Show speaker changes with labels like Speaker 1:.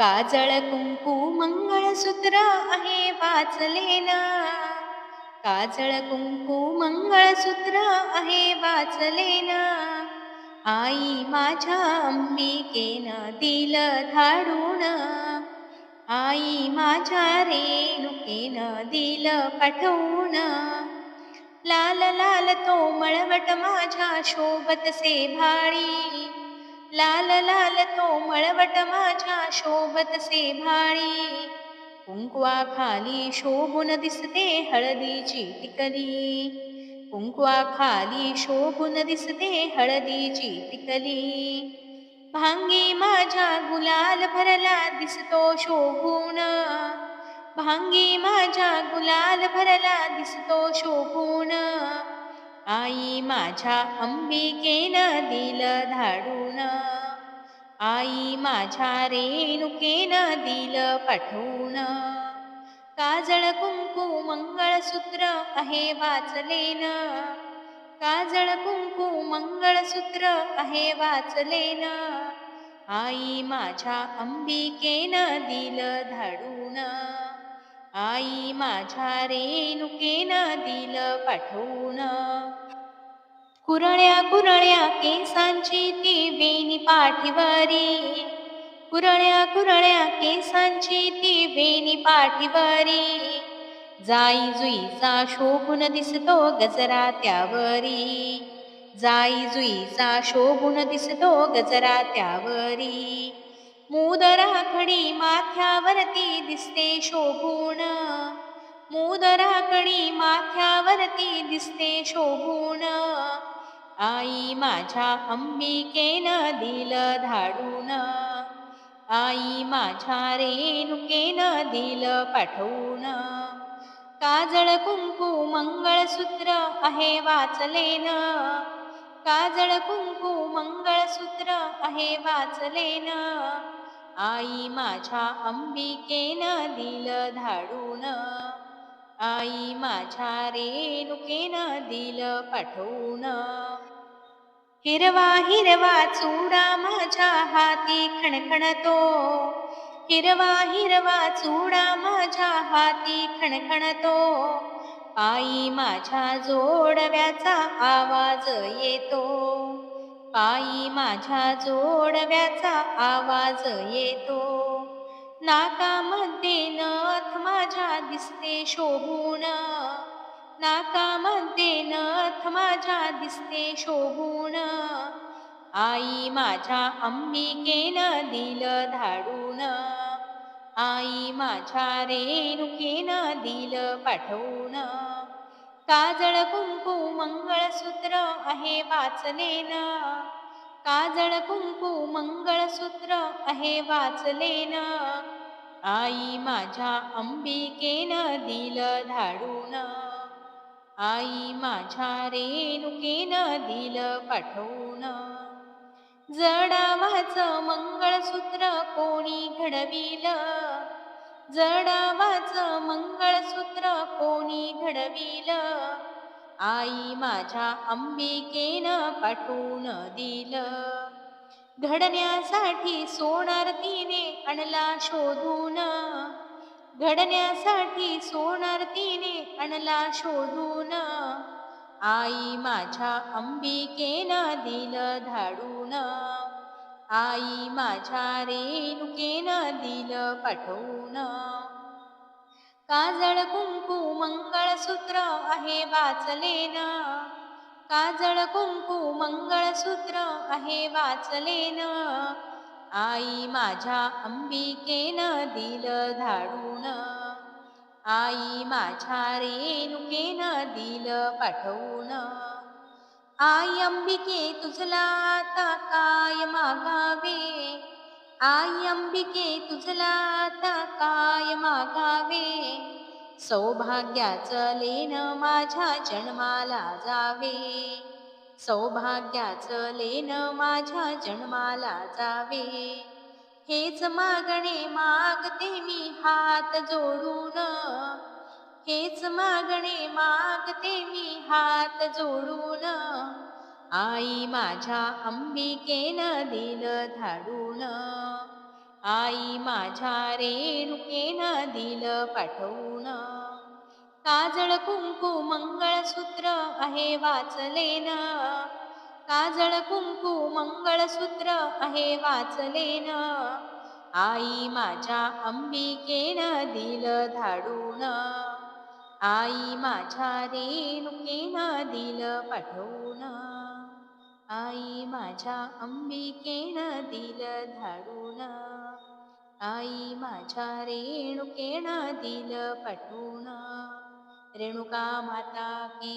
Speaker 1: काजळ कुंकू मंगळसूत्र आहे वाचले ना काजळ कुंकू मंगळसूत्र आहे वाचले ना आई माझ्या अंबिकेनं दिल धाडून. आई माझ्या रेणुकेनं दिल पाठवून. लाल लाल तो मळवट माझ्या शोभतसे भाळी. लाल लाल तो मळवट माझ्या शोभतसे भाळी. कुंकवा खाली शोभून दिसते हळदीची टिकली. कुंकवा खाली शोभून दिसते हळदीची टिकली. भांगी माझ्या गुलाल भरला दिसतो शोभून. भांगी माझ्या गुलाल भरला दिसतो शोभून. आई माझ्या अंबिकेनं दिल धाडून. आई माझ्या रेणुकेनं दिल पाठवून. काजळ कुंकू मंगळसूत्र आहे वाचलेन. काजळ कुंकू मंगळसूत्र आहे वाचलेन. आई माझ्या अंबिकेनं दिल धाडून. आई माझ्या रेणुकेनं दिल पाठवून. कुरळ्या कुरळ्या केसांची ती वेणी पाठीवरी. कुरळ्या कुरळ्या केसांची ती वेणी पाठीवरी. जाई जुईचा शोभून दिसतो गजरा त्यावरी. जाई जुईचा शोभून दिसतो गजरा त्यावरी. मुदराखडी माथ्यावरती दिसते शोभून. मोदराकडी माथ्यावरती दिसते शोभून. आई माझ्या अंबिकेनं दिल धाडून. आई माझ्या रेणुकेनं दिल पाठवून. काजळ कुंकू मंगळसूत्र आहे वाचलेन. काजळ कुंकू मंगळसूत्र आहे वाचलेन. आई माझ्या अंबिकेनं दिल धाडून. आई माझ्या रेणुकेनं दिल पाठवून. हिरवा हिरवा चुडा माझ्या हाती खणखणतो. हिरवा हिरवा चुडा माझ्या हाती खणखणतो. आई माझ्या जोडव्याचा आवाज येतो. पायी माझ्या जोडव्याचा आवाज येतो. नाकामध्ये नथ माझ्या दिसते शोभून. नाकामध्ये नथ माझ्या दिसते शोभून. आई माझ्या अंबिकेनं दिल धाडून. आई माझ्या रेणुकेनं दिल पाठवून. काजळ कुंकू मंगळसूत्र आहे वाचलेन. काजळ कुंकू मंगळसूत्र आहे वाचलेन. आई माझ्या अंबिकेनं दिल धाडून. आई माझ्या रेणुकेनं दिल पाठवून. जडावाचं मंगळसूत्र कोणी घडविलं? जडावाचं मंगळसूत्र कोणी घडविल? आई माझ्या अंबिकेनं पाठवून दिल. घडण्यासाठी सोनार तिने आणला शोधून. घडण्यासाठी सोनार तिने आणला शोधून. आई माझ्या अंबिकेनं दिल धाडून. आई माझ्या रेणुकेनं दिल पाठवून. काजळ कुंकू मंगळसूत्र आहे वाचलेन काजळ कुंकू मंगळसूत्र आहे वाचलेन आई माझ्या अंबिकेनं दिल धाडून आई माझ्या रेणुकेनं दिल पाठवून. आई अंबिके तुझला आता काय मागावे? आई अंबिके तुझला आता काय मागावे? सौभाग्याचं लेन माझ्या जन्माला जावे. सौभाग्याचं लेन माझ्या जन्माला जावे. हेच मागणे मागते मी हात जोडून. हेच मागणे मागते मी हात जोडून. आई माझ्या अंबिकेनं दिल धाडून. आई माझ्या रेणुकेन दिल पाठवून. काजळ कुंकू मंगळसूत्र आहे वाचलेन. काजळ कुंकू मंगळसूत्र आहे वाचलेन. आई माझ्या अंबिकेन दिल धाडून. आई माझ्या रेणुकेना दिल पाठवून. आई माझ्या अंबिकेन दिल धाडून. आई माझ्या रेणुकेन दिल पाठवून. रेणुका माता की